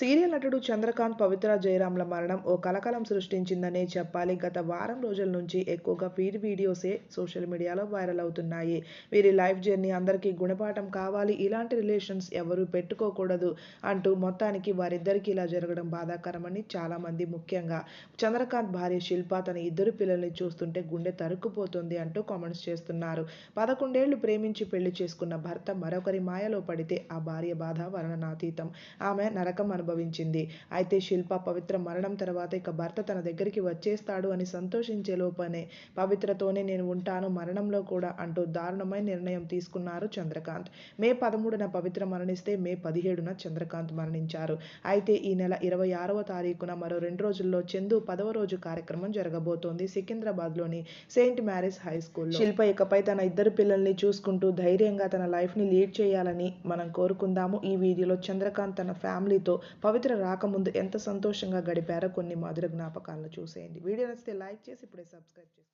Serial నటుడు చంద్రకాంత్ పవిత్ర జయరాంల మరణం ఓ కలకలం సృష్టించిందనే చెప్పాలి. గత వారం రోజుల నుంచి ఎక్కువగా ఫీడ్ వీడియోసే సోషల్ మీడియాలో వైరల్ అవుతున్నాయి. వీరి లైఫ్ జర్నీ అందరికీ గుణపాఠం కావాలి. ఇలాంటి రిలేషన్స్ ఎవరు పెట్టుకోకూడదు అంటూ మొత్తానికి వారిద్దరికీ ఇలా జరగడం బాధాకరమని చాలామంది ముఖ్యంగా చంద్రకాంత్ భార్య శిల్ప తన ఇద్దరు పిల్లల్ని చూస్తుంటే గుండె తరుక్కుపోతుంది అంటూ కామెంట్స్ చేస్తున్నారు. పదకొండేళ్ళు ప్రేమించి పెళ్ళి చేసుకున్న భర్త మరొకరి మాయలో పడితే ఆ భార్య బాధ వర్ణనాతీతం ఆమె నరకం అనుభవించింది. అయితే శిల్ప పవిత్ర మరణం తర్వాత ఇక భర్త తన దగ్గరికి వచ్చేస్తాడు అని సంతోషించే లోపనే పవిత్రతోనే నేను ఉంటాను మరణంలో కూడా అంటూ దారుణమైన నిర్ణయం తీసుకున్నారు చంద్రకాంత్. మే పదమూడున పవిత్ర మరణిస్తే మే పదిహేడున చంద్రకాంత్ మరణించారు. అయితే ఈ నెల ఇరవై ఆరవ తారీఖున మరో రెండు రోజుల్లో చందు పదవ రోజు కార్యక్రమం జరగబోతోంది సికింద్రాబాద్లోని Saint Mary's high school Shilpa ఇకపై తన ఇద్దరు పిల్లల్ని చూసుకుంటూ ధైర్యంగా తన లైఫ్ని లీడ్ చేయాలని మనం కోరుకుందాము. ఈ వీడియోలో చంద్రకాంత్ తన ఫ్యామిలీతో పవిత్ర రాకముందు ఎంత సంతోషంగా గడిపారో కొన్ని మధుర జ్ఞాపకాలను చూసేయండి. వీడియో నచ్చితే లైక్ చేసి ఇప్పుడే సబ్స్క్రైబ్ చేసి